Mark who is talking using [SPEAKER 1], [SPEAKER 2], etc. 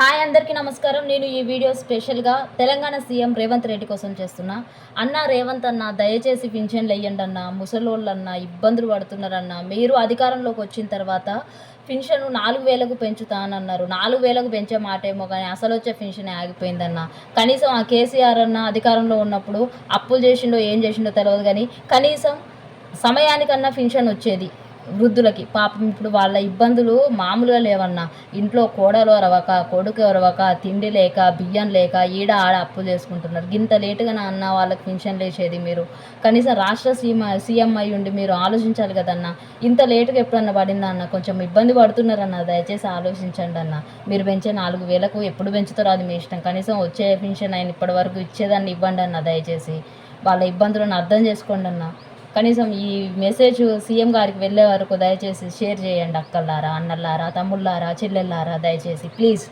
[SPEAKER 1] Hi అందరికీ నమస్కారం. నేను ఈ వీడియో స్పెషల్గా తెలంగాణ సీఎం రేవంత్ రెడ్డి కోసం చేస్తున్నా. అన్న రేవంత్ అన్న దయచేసి పింఛన్లు వేయండి అన్న. ముసలోళ్ళన్న ఇబ్బందులు పడుతున్నారన్న. మీరు అధికారంలోకి వచ్చిన తర్వాత పెన్షన్ నాలుగు వేలకు పెంచుతానన్నారు. నాలుగు వేలకు పెంచే మాట ఏమో కానీ అసలు వచ్చే పెన్షన్ ఆగిపోయిందన్న. కనీసం ఆ కేసీఆర్ అన్న అధికారంలో ఉన్నప్పుడు అప్పులు చేసిండో ఏం చేసిండో తెలియదు కానీ కనీసం సమయానికన్నా పెన్షన్ వచ్చేది. వృద్ధులకి. పాపం ఇప్పుడు వాళ్ళ ఇబ్బందులు మామూలుగా లేవన్నా. ఇంట్లో కోడలు అరవక కొడుకు అరవక తిండి లేక బియ్యం లేక ఈడ ఆడ అప్పులు చేసుకుంటున్నారు. ఇంత లేటుగా నా అన్న వాళ్ళకి పెన్షన్ లేచేది మీరు. కనీసం రాష్ట్ర సీఎం సీఎం అయి ఉండి మీరు ఆలోచించాలి కదన్నా. ఇంత లేటుగా ఎప్పుడన్నా పడిందా అన్న? కొంచెం ఇబ్బంది పడుతున్నారన్న. దయచేసి ఆలోచించండి అన్న. మీరు పెంచే నాలుగు వేలకు ఎప్పుడు పెంచుతారో అది మీ ఇష్టం. కనీసం వచ్చే పెన్షన్ అయిన ఇప్పటి వరకు ఇచ్చేదాన్ని ఇవ్వండి అన్న దయచేసి. వాళ్ళ ఇబ్బందులను అర్థం చేసుకోండి అన్న. కనీసం ఈ మెసేజ్ సీఎం గారికి వెళ్ళే వరకు దయచేసి షేర్ చేయండి అక్కలారా అన్నలారా తమ్ముళ్ళారా చెల్లెళ్ళారా దయచేసి ప్లీజ్.